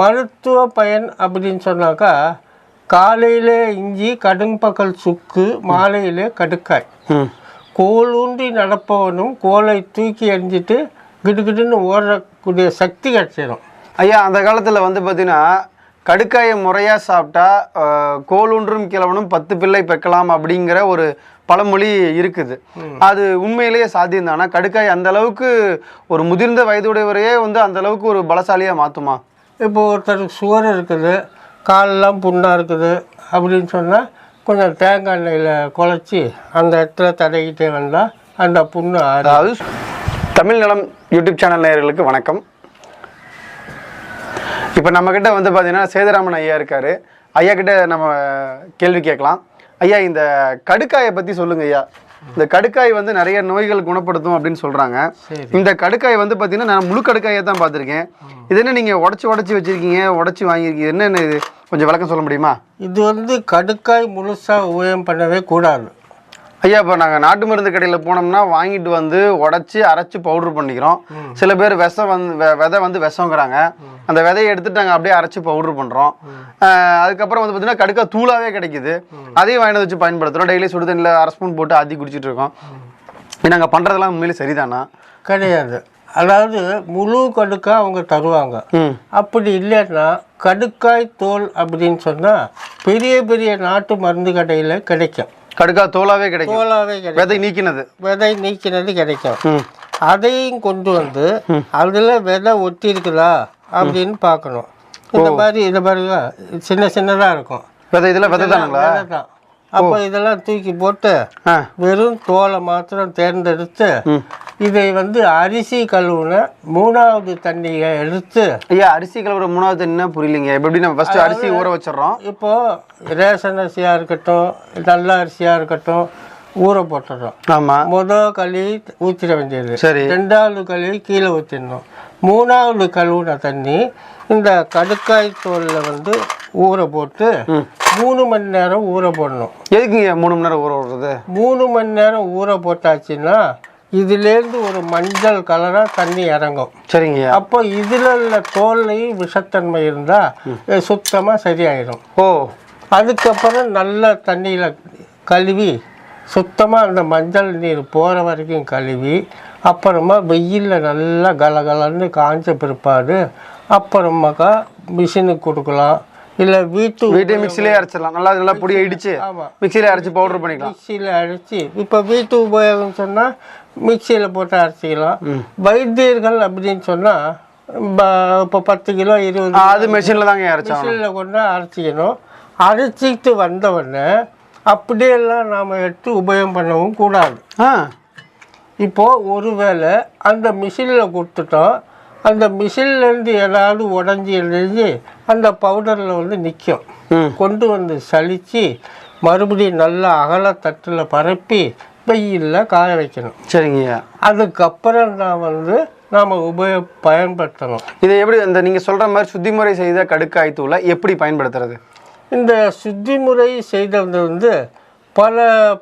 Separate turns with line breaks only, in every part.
மருத்துவ பயன் அப்படின்னு சொன்னாக்கா காலையிலே இஞ்சி கடும்பகல் சுக்கு மாலையிலே கடுக்காய்.
ம்.
கோலூன்றி நடப்பவனும் கோலை தூக்கி எறிஞ்சிட்டு கிடுகிடுன்னு ஓடக்கூடிய சக்தி கிடைச்சிடும்
ஐயா அந்த காலத்தில் வந்து பார்த்தீங்கன்னா கடுக்காயை முறையாக சாப்பிட்டா கோலூன்றும் கிழவனும் பத்து பிள்ளை பெக்கலாம் அப்படிங்கிற ஒரு பழமொழி இருக்குது. அது உண்மையிலேயே சாத்தியம் தானா? கடுக்காய் அந்த அளவுக்கு ஒரு முதிர்ந்த வயதுடையவரையே வந்து அந்த அளவுக்கு ஒரு பலசாலியாக மாற்றுமா
இப்போ ஒருத்தருக்கு சுகர் இருக்குது காலெலாம் புண்ணாக இருக்குது அப்படின்னு சொன்னால் கொஞ்சம் தேங்காய் எண்ணெயில் குழச்சி அந்த இடத்துல தடவிக்கிட்டே வந்தால் அந்த புண்ணு
அதாவது தமிழ் நலம் யூடியூப் சேனல் நேயர்களுக்கு வணக்கம். இப்போ நம்மக்கிட்ட வந்து பார்த்தீங்கன்னா சேதுராமன் ஐயா இருக்கார். ஐயா கிட்ட நம்ம கேள்வி கேட்கலாம். ஐயா இந்த கடுக்காயை பற்றி சொல்லுங்கள் ஐயா. இந்த கடுக்காய் வந்து நிறைய நோய்கள் குணப்படுத்தும் அப்படின்னு சொல்கிறாங்க
சரி.
இந்த கடுக்காய் வந்து பார்த்தீங்கன்னா நான் முழு கடுக்காயை தான் பார்த்துருக்கேன். இது என்ன நீங்கள் உடச்சி உடச்சி வச்சுருக்கீங்க? உடச்சி வாங்கியிருக்கீங்க? என்னென்ன இது? கொஞ்சம் விளக்கம் சொல்ல முடியுமா?
இது வந்து கடுக்காய் முழுசாக உபயோகம் பண்ணவே கூடாது.
ஐயா இப்போ நாங்கள் நாட்டு மருந்து கடையில் போனோம்னா வாங்கிட்டு வந்து உடச்சி அரைச்சி பவுடர் பண்ணிக்கிறோம். சில பேர் விஷம் வந்து விதை வந்து விஷங்கிறாங்க அந்த விதையை எடுத்துட்டு நாங்கள் அப்படியே அரைச்சி பவுடர் பண்ணுறோம் அதுக்கப்புறம் வந்து பார்த்தீங்கன்னா கடுக்கா தூளாவே கிடைக்குது. அதையும் வாங்கிட்டு வச்சு பயன்படுத்துகிறோம் டெய்லி சுடு தண்ணியில் அரை ஸ்பூன் போட்டு ஆத்தி குடிச்சிட்டு இருக்கோம். நாங்கள் பண்ணுறதெல்லாம் உண்மையிலே சரிதானா?
கிடையாது. அதாவது முழு கடுக்காய் அவங்க தருவாங்க. அப்படி இல்லைன்னா கடுக்காய் தோல் அப்படின்னு சொன்னால் பெரிய பெரிய நாட்டு மருந்து கடையில் கிடைக்கும்.
கடுக்கா தோலாவே கிடைக்கும்.
தோலாவே கிடைக்கும்.
விதை நீக்கினது.
விதை நீக்கினது கிடைக்கும். அதையும் கொண்டு வந்து அதில் விதை ஒட்டி இருக்குதா அப்படின்னு பார்க்கணும். இந்த மாதிரி இதை பாருங்க சின்ன சின்னதாக இருக்கும்.
விதை இதில் விதை தானுங்களா
விதை தான் அப்போ இதெல்லாம் தூக்கி போட்டு வெறும் தோலை மாத்திரம் தேர்ந்தெடுத்து இதை வந்து அரிசி கழுவுன மூணாவது தண்ணியை எடுத்து
ஐயா அரிசி கலவர மூணாவது என்ன புரியலைங்க. எப்படி நம்ம ஃபஸ்ட்டு அரிசி ஊற வச்சிடுறோம்?
இப்போ ரேஷன் அரிசியாக இருக்கட்டும் நல்ல அரிசியாக இருக்கட்டும் ஊற போட்டுடுறோம்
ஆமாம்
முதல் களி ஊற்றிட வேண்டியது.
சரி.
ரெண்டாவது கழுவி கீழே ஊற்றிடணும் மூணாவது கழுவுன தண்ணி இந்த கடுக்காய் தோலில் வந்து ஊற போட்டு மூணு மணி நேரம் ஊற போடணும்.
எதுக்குங்க மூணு மணி நேரம் ஊற விடுறது
மூணு மணி நேரம் ஊற போட்டாச்சுன்னா இதுலேருந்து ஒரு மஞ்சள் கலராக தண்ணி இறங்கும்.
சரிங்கய்யா.
அப்போ இதில் உள்ள தோல்லையும் விஷத்தன்மை இருந்தால் சுத்தமாக சரியாயிடும்
ஓ.
அதுக்கப்புறம் நல்ல தண்ணியில் கழுவி சுத்தமாக அந்த மஞ்சள் நீர் போகிற வரைக்கும் கழுவி அப்புறமா வெயிலில் நல்லா கலகலன்னு காஞ்ச பிற்பாடு அப்புறமாக்கா மிஷினுக்கு கொடுக்கலாம். இல்லை வீட்டு
வீட்டை மிக்சிலே அரைச்சிடலாம். நல்லா நல்லா பொடியை இடிச்சு
ஆமாம்
மிக்சிலே அரைச்சு பவுடர் பண்ணிக்கலாம்.
மிக்சியில் அரைச்சி இப்போ வீட்டு உபயோகம் சொன்னால் மிக்சியில் போட்டு அரைச்சிக்கலாம். வைத்தியர்கள் அப்படின்னு சொன்னால் இப்போ பத்து கிலோ இருபது
அது மெஷினில் தாங்க அரைச்சோம்
மிஷினில் கொண்டு அரைச்சிக்கணும். அரைச்சிக்கிட்டு வந்தவுடனே அப்படியெல்லாம் நாம் எடுத்து உபயோகம் பண்ணவும் கூடாது.
ஆ.
இப்போது ஒருவேளை அந்த மிஷினில் கொடுத்துட்டோம். அந்த மிஷின்லேருந்து ஏதாவது உடஞ்சி எழுதி அந்த பவுடரில் வந்து நிற்கும் கொண்டு வந்து சலித்து மறுபடியும் நல்லா அகல தட்டில் பரப்பி வெயிலில் காய வைக்கணும்.
சரிங்கய்யா
அதுக்கப்புறம் தான் வந்து நாம் உபயோக பயன்படுத்தணும்.
இதை எப்படி இந்த நீங்கள் சொல்கிற மாதிரி சுத்தி முறை செய்த கடுக்காய் தூளை எப்படி பயன்படுத்துறது?
இந்த சுத்தி முறை செய்தது வந்து பல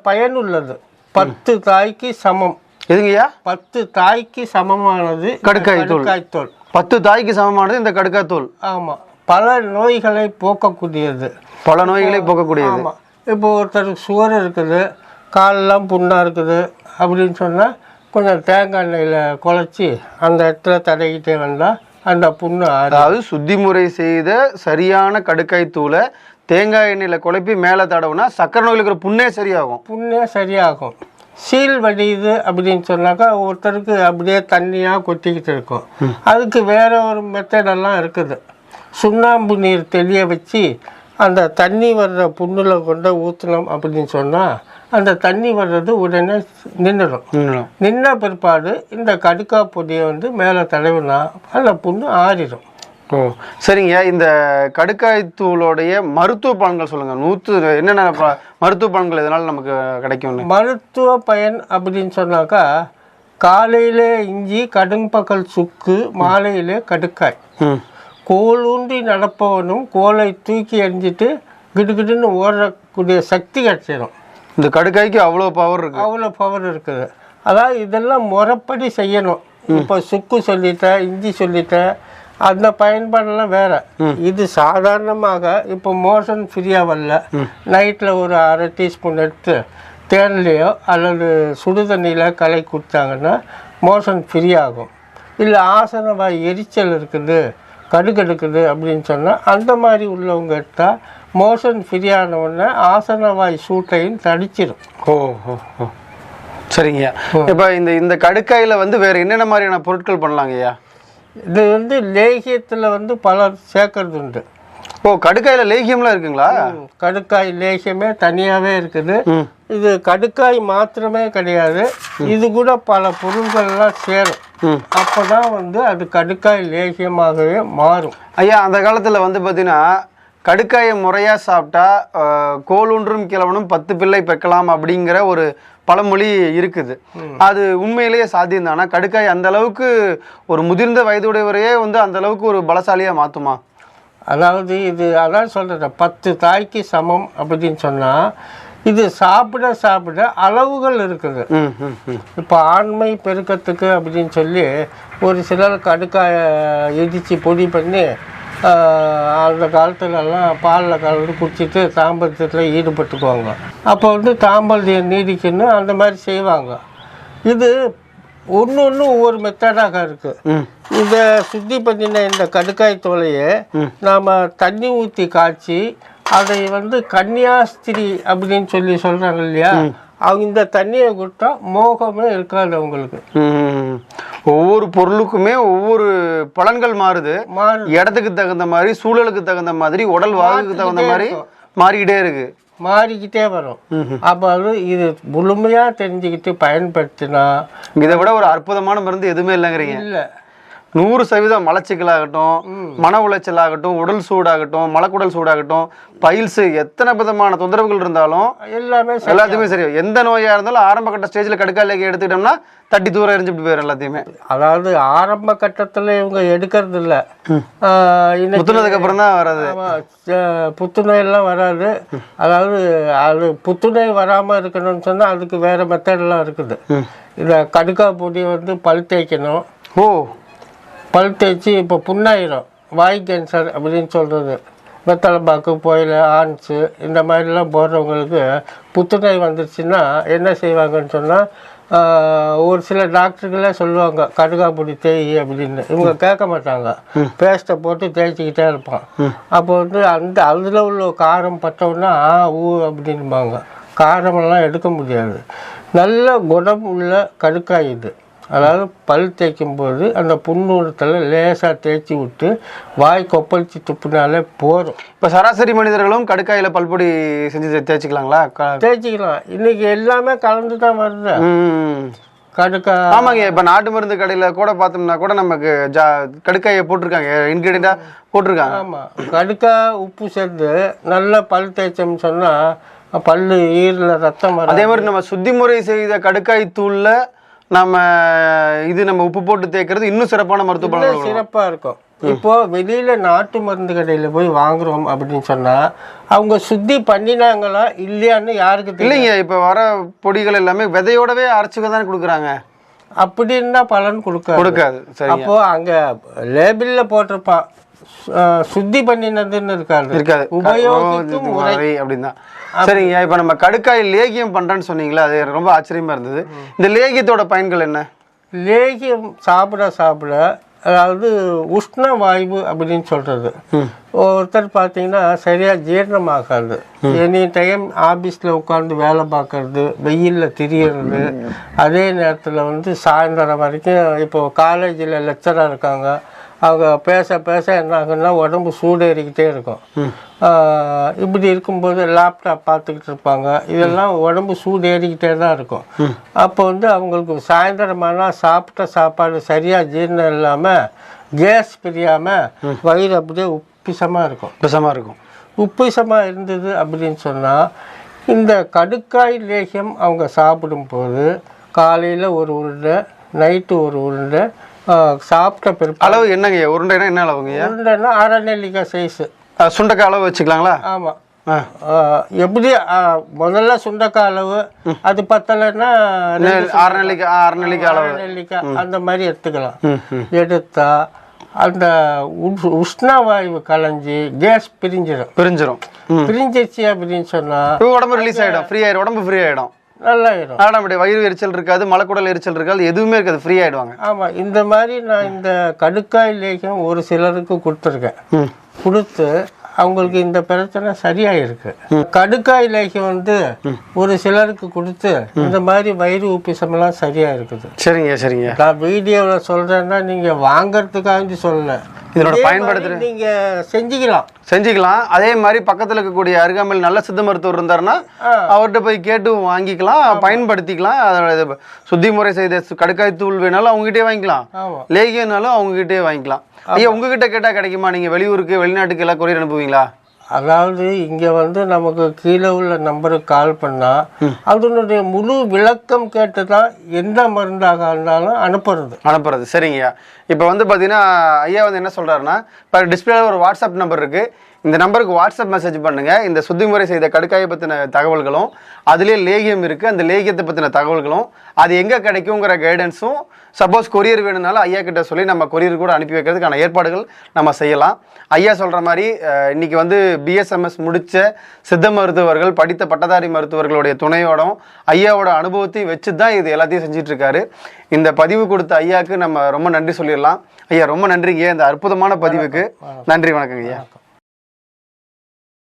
பயனுள்ளது. பத்து தாய்க்கு சமம்.
எதுங்கய்யா?
பத்து தாய்க்கு சமமானது
கடுக்காய்.
கடுக்காய் தோல்
பத்து தாய்க்கு சமமானது இந்த கடுக்காய் தூள்
ஆமாம் பல நோய்களை போக்கக்கூடியது.
பல நோய்களை போக்கக்கூடியது.
ஆமாம் இப்போ ஒருத்தருக்கு சுகர் இருக்குது காலெல்லாம் புண்ணாக இருக்குது அப்படின்னு சொன்னால் கொஞ்சம் தேங்காய் எண்ணெயில் குழச்சி அந்த இடத்துல தடவிக்கிட்டே வந்தால் அந்த புண்ணு
அதாவது சுத்தி முறை செய்த சரியான கடுக்காய் தூளை தேங்காய் எண்ணெயில் குழப்பி மேலே தடவுனா சக்கரை நோயில் இருக்கிற புண்ணே சரியாகும்.
புண்ணே சரியாகும். சீல் வடியுது அப்படின்னு சொன்னாக்கா ஒருத்தருக்கு அப்படியே தண்ணியாக கொட்டிக்கிட்டு இருக்கும். அதுக்கு வேற ஒரு மெத்தடெல்லாம் இருக்குது. சுண்ணாம்பு நீர் தெளிய வச்சு அந்த தண்ணி வர்ற புண்ணில் கொண்டு ஊற்றணும் அப்படின்னு சொன்னால் அந்த தண்ணி வர்றது உடனே நின்றுடும்
ம்.
நின்ன பிற்பாடு இந்த கடுக்கா பொடியை வந்து மேலே தடவினா அந்த புண்ணு ஆறிடும்.
ஓ சரிங்க. இந்த கடுக்காய் தூளோடைய மருத்துவ பலன்கள் சொல்லுங்க. நூற்று என்னென்ன மருத்துவ பலன்கள் இதனால நமக்கு கிடைக்கும்னு
மருத்துவ பயன் அப்படின்னு சொன்னாக்கா காலையிலே இஞ்சி கடும்பகல் சுக்கு மாலையிலே கடுக்காய்.
ம்.
கோலூன்றி நடப்பவனும் கோலை தூக்கி எறிஞ்சிட்டு கிடுகிடுன்னு ஓடக்கூடிய சக்தி கிடைச்சிடும்
இந்த கடுக்காய்க்கு அவ்வளோ பவர் இருக்கு.
அவ்வளோ பவர் இருக்குது. அதாவது இதெல்லாம் முறைப்படி செய்யணும். இப்போ சுக்கு சொல்லிட்டேன் இஞ்சி சொல்லிட்டேன் அந்த பயன்பாடெல்லாம் வேற. இது சாதாரணமாக இப்போ மோஷன் ஃப்ரீயாக வரல. நைட்டில் ஒரு அரை டீஸ்பூன் எடுத்து தேன்லேயோ அல்லது சுடு தண்ணியில் கலை குடித்தாங்கன்னா மோஷன் ஃப்ரீ ஆகும். இல்லை ஆசன வாய் எரிச்சல் இருக்குது. கடுக்கெடுக்குது அப்படின்னு சொன்னால் அந்த மாதிரி உள்ளவங்க எடுத்தால் மோஷன் ஃப்ரீ ஆன உடனே ஆசன வாய் சூட்டையும் தடிச்சிடும்
ஓ ஓ ஓ. சரிங்க. இப்போ இந்த இந்த கடுக்காயில வந்து வேற என்னென்ன மாதிரியான பொருட்கள் பண்ணலாங்க ஐயா?
இது வந்து லேகியத்தில் வந்து பலர் சேர்க்கறது உண்டு.
ஓ கடுக்காயில லேகியம்லாம் இருக்குங்களா?
கடுக்காய் லேகியமே தனியாகவே இருக்குது. இது கடுக்காய் மாத்திரமே கிடையாது. இது கூட பல பொருள்கள்லாம் சேரும். அப்போ தான் வந்து அது கடுக்காய் லேகியமாகவே மாறும்.
ஐயா அந்த காலத்தில் வந்து பார்த்தீங்கன்னா கடுக்காயை முறையாக சாப்பிட்டா கோலூன்றும் கிழவனும் பத்து பிள்ளை பெக்கலாம் அப்படிங்கிற ஒரு பழமொழி இருக்குது. அது உண்மையிலேயே சாத்தியம் தானா. கடுக்காய் அந்த அளவுக்கு ஒரு முதிர்ந்த வயதுடையவரையே வந்து அந்த அளவுக்கு ஒரு பலசாலியாக மாற்றுமா
அதாவது இது அதான் சொல்கிறேன் பத்து தாய்க்கு சமம் அப்படின்னு சொன்னால் இது சாப்பிட சாப்பிட அளவுகள் இருக்குது. இப்போ ஆண்மை பெருக்கத்துக்கு அப்படின்னு சொல்லி ஒரு சிலர் கடுக்காயை இடித்து பொடி பண்ணி அந்த காலத்துலலாம் பாலில் கலந்து குடிச்சிட்டு தாம்பத்தியத்தில் ஈடுபட்டுக்குவாங்க. அப்போ வந்து தாம்பத்தியம் நீடிக்கணும் அந்த மாதிரி செய்வாங்க. இது ஒன்று ஒன்று ஒவ்வொரு மெத்தடாக இருக்குது இதை சுத்தி பண்ணின இந்த கடுக்காய் தோலையை நாம் தண்ணி ஊற்றி காய்ச்சி அதை வந்து கன்னியாஸ்திரி அப்படின்னு சொல்லி சொல்கிறாங்க இல்லையா? அவங்க இந்த தண்ணியை கொடுத்தா மோகமே இருக்காது அவங்களுக்கு.
ஒவ்வொரு பொருளுக்குமே ஒவ்வொரு பலன்கள் மாறுது.
மாறு
இடத்துக்கு தகுந்த மாதிரி சூழலுக்கு தகுந்த மாதிரி உடல் வாகுக்கு தகுந்த மாதிரி மாறிக்கிட்டே இருக்கு.
மாறிக்கிட்டே வரும். அப்போ அது இது முழுமையாக தெரிஞ்சுக்கிட்டு பயன்படுத்தினா
இதை விட ஒரு அற்புதமான மருந்து எதுவுமே இல்லைங்கிறீங்க.
இல்லை.
நூறு சதவீதம் மலச்சிக்கல் ஆகட்டும் மன உளைச்சல் ஆகட்டும் உடல் சூடாகட்டும் மலக்குடல் சூடாகட்டும் பைல்ஸ் எத்தனை விதமான தொந்தரவுகள் இருந்தாலும்
எல்லாமே.
எல்லாத்தையுமே சரி. எந்த நோயா இருந்தாலும் ஆரம்ப கட்ட ஸ்டேஜில் கடுக்காலேக்கு எடுத்துக்கிட்டோம்னா தட்டி தூரம் எரிஞ்சுட்டு போயிடும் எல்லாத்தையுமே.
அதாவது ஆரம்ப கட்டத்தில் இவங்க எடுக்கிறது இல்லை
முத்துனதுக்கு அப்புறம் தான் வராது.
புத்துநோயெல்லாம் வராது. அதாவது அது புத்துநோய் வராமல் இருக்கணும்னு சொன்னால் அதுக்கு வேறு மெத்தட்லாம் இருக்குது. இதை கடுக்கா பொடி வந்து பல் தேய்க்கணும்.
ஓ.
பல் தேய்ச்சி இப்போ புண்ணாயிரும். வாய் கேன்சர் அப்படின்னு சொல்கிறது வெத்தலைப்பாக்கு புயல் ஆன்ஸு இந்த மாதிரிலாம் போடுறவங்களுக்கு புத்துநோய் வந்துருச்சுன்னா என்ன செய்வாங்கன்னு சொன்னால் ஒரு சில டாக்டர்களே சொல்லுவாங்க கடுகா பொடி தேய் அப்படின்னு. இவங்க கேட்க மாட்டாங்க. பேஸ்ட்டை போட்டு தேய்ச்சிக்கிட்டே இருப்பான். அப்போ வந்து அந்த அதில் உள்ள காரம் பட்டோன்னா ஊ அப்படின்பாங்க. காரமெல்லாம் எடுக்க முடியாது. நல்ல குணம் உள்ள கடுக்காய் இது. அதாவது பல் தேய்க்கும் போது அந்த புண்ணூரத்தில் லேசாக தேய்ச்சி விட்டு வாய் கொப்பளிச்சு துப்புனாலே போதும்.
இப்போ சராசரி மனிதர்களும் கடுக்காயில பல்பொடி செஞ்சு தேய்ச்சிக்கலாங்களா?
தேய்ச்சிக்கலாம். இன்னைக்கு எல்லாமே கலந்து தான் வருது. கடுக்கா
ஆமாங்க இப்போ நாட்டு மருந்து கடையில் கூட பார்த்தோம்னா கூட நமக்கு ஜா கடுக்காயை போட்டிருக்காங்க. இன்க்ரீடியண்டாக போட்டிருக்காங்க.
ஆமாம் கடுக்கா உப்பு சேர்ந்து நல்லா பல் தேய்ச்சோம்னு சொன்னால் பல்லு ஈரில் ரத்தம்
அதே மாதிரி நம்ம சுத்தி முறை செய்த கடுக்காய் தூள்ல நம்ம இது நம்ம உப்பு போட்டு தேய்க்கிறது இன்னும் சிறப்பான மருத்துவ பலன்.
சிறப்பாக இருக்கும். இப்போ வெளியில நாட்டு மருந்து கடையில் போய் வாங்குறோம் அப்படின்னு சொன்னா அவங்க சுத்தி பண்ணினாங்களா இல்லையான்னு யாருக்கு
இல்லைங்க இப்போ வர பொடிகள் எல்லாமே விதையோடவே அரைச்சுக்க தானே கொடுக்குறாங்க.
அப்படின்னா பலன் கொடுக்காது.
கொடுக்காது சரி
அப்போ அங்க லேபிள்ல போட்டிருப்பான். சுத்தி பண்ணினதுன்னு இருக்காது.
இருக்காது.
உபயோகிக்கும் முறை
முறை. அப்படின்னா. சரிங்க இப்போ நம்ம கடுக்காய் லேகியம் பண்றேன்னு சொன்னீங்களா அது ரொம்ப ஆச்சரியமா இருந்தது. இந்த லேகியத்தோட பயன்கள் என்ன?
லேகியம் சாப்பிட சாப்பிட அதாவது உஷ்ண வாயு அப்படின்னு சொல்றது. ஒருத்தர் பார்த்தீங்கன்னா சரியா ஜீரணமாகாது. எனி டைம் ஆபீஸ்ல உட்காந்து வேலை பார்க்கறது வெயில்ல திரியறது. அதே நேரத்தில் வந்து சாயந்தரம் வரைக்கும் இப்போ காலேஜில் லெக்சராக இருக்காங்க. அவங்க பேச பேச என்ன ஆகுன்னா உடம்பு சூடேறிக்கிட்டே இருக்கும். இப்படி இருக்கும்போது லேப்டாப் பார்த்துக்கிட்டு இருப்பாங்க. இதெல்லாம் உடம்பு சூடேறிக்கிட்டே தான் இருக்கும். அப்போ வந்து அவங்களுக்கு சாயந்தரமானால் சாப்பிட்ட சாப்பாடு சரியாக ஜீரணம் இல்லாமல் கேஸ் பிரியாமல் வயிறு அப்படியே உப்பிசமாக இருக்கும்.
விஷமா இருக்கும்.
உப்பிசமாக இருந்தது அப்படின்னு சொன்னால் இந்த கடுக்காய் லேகியம் அவங்க சாப்பிடும்போது காலையில் ஒரு உருண்டை நைட்டு ஒரு உருண்டை சாப்பிட்ட பிறப்பு
அளவு என்னங்க உருண்டைனா என்ன அளவுங்க
உருண்டைன்னா அரை நெல்லிக்காய் சைஸு
சுண்டைக்காய் அளவு வச்சுக்கலாங்களா?
ஆமாம் எப்படி முதல்ல சுண்டைக்காய் அளவு அது பத்தலைன்னா
ஆறு நெல்லிக்காய் ஆறு நெல்லிக்காய் அளவு.
அரை நெல்லிக்காய் அந்த மாதிரி எடுத்துக்கலாம். எடுத்தா அந்த உஷ்- உஷ்ணவாயு கலைஞ்சி கேஸ் பிரிஞ்சிடும்.
பிரிஞ்சிரும். ம்.
பிரிஞ்சிச்சு அப்படின்னு
இப்போ உடம்பு ரிலீஸ் ஆயிடும். ஃப்ரீ ஆயிடும் உடம்பு ஃப்ரீ ஆயிடும்
நல்லாயிடும்
ஆடாமடி வயிறு எரிச்சல் இருக்காது மலக்குடல் எரிச்சல் இருக்காது எதுவுமே இருக்காது ஃப்ரீ ஆயிடுவாங்க.
ஆமாம் இந்த மாதிரி நான் இந்த கடுக்காய் லேகம் ஒரு சிலருக்கு கொடுத்துருக்கேன். கொடுத்து அவங்களுக்கு இந்த பிரச்சனை சரியாயிருக்கு. கடுக்காய் லேகம் வந்து ஒரு சிலருக்கு கொடுத்து இந்த மாதிரி வயிறு உப்பிசமெல்லாம் சரியா இருக்குது
சரிங்க சரிங்க.
நான் வீடியோவில் சொல்றேன்னா நீங்க வாங்கறதுக்காண்டி சொல்லல.
இதனோட
இதே
பயன்படுத்துற-
நீங்க செஞ்சுக்கலாம்.
செஞ்சுக்கலாம். அதே மாதிரி பக்கத்துல இருக்கக்கூடிய அருகாமையில் நல்ல சித்த மருத்துவர் இருந்தாருன்னா. அவர்கிட்ட போய் கேட்டு வாங்கிக்கலாம் பயன்படுத்திக்கலாம். அதோட சுத்தி முறை செய்த கடுக்காய் தூள் வேணாலும் அவங்ககிட்டயே வாங்கிக்கலாம். லேகியனாலும் அவங்ககிட்டயே வாங்கிக்கலாம். ஐயா உங்ககிட்ட கேட்டா கிடைக்குமா? நீங்க வெளியூருக்கு வெளிநாட்டுக்கு எல்லாம் கொரியர் அனுப்புவீங்களா?
அதாவது இங்க வந்து நமக்கு கீழே உள்ள நம்பருக்கு கால் பண்ணா அதனுடைய முழு விளக்கம் கேட்டு தான் எந்த மருந்தாக இருந்தாலும் அனுப்புறது.
அனுப்புறது. சரிங்கய்யா. இப்போ வந்து பார்த்தீங்கன்னா ஐயா வந்து என்ன சொல்றாருன்னா இப்போ டிஸ்பிளேல ஒரு வாட்ஸ்அப் நம்பர் இருக்கு. இந்த நம்பருக்கு வாட்ஸ்அப் மெசேஜ் பண்ணுங்க. இந்த சுத்திமுறை செய்த கடுக்காயை பற்றின தகவல்களும் அதுலேயே லேகியம் இருக்கு. அந்த லேகியத்தை பற்றின தகவல்களும் அது எங்கே கிடைக்குங்கிற கைடன்ஸும் சப்போஸ் கொரியர் வேணும்னாலும் ஐயா கிட்ட சொல்லி நம்ம கொரியர் கூட அனுப்பி வைக்கிறதுக்கான ஏற்பாடுகள் நம்ம செய்யலாம். ஐயா சொல்கிற மாதிரி இன்னைக்கு வந்து பிஎஸ்எம்எஸ் முடித்த சித்த மருத்துவர்கள் படித்த பட்டதாரி மருத்துவர்களுடைய துணையோடும் ஐயாவோட அனுபவத்தையும் வச்சு தான் இது எல்லாத்தையும் செஞ்சுட்டு இருக்காரு இந்த பதிவு கொடுத்த ஐயாவுக்கு நம்ம ரொம்ப நன்றி சொல்லிடலாம். ஐயா ரொம்ப நன்றிங்க. இந்த அற்புதமான பதிவுக்கு நன்றி வணக்கங்க ஐயா.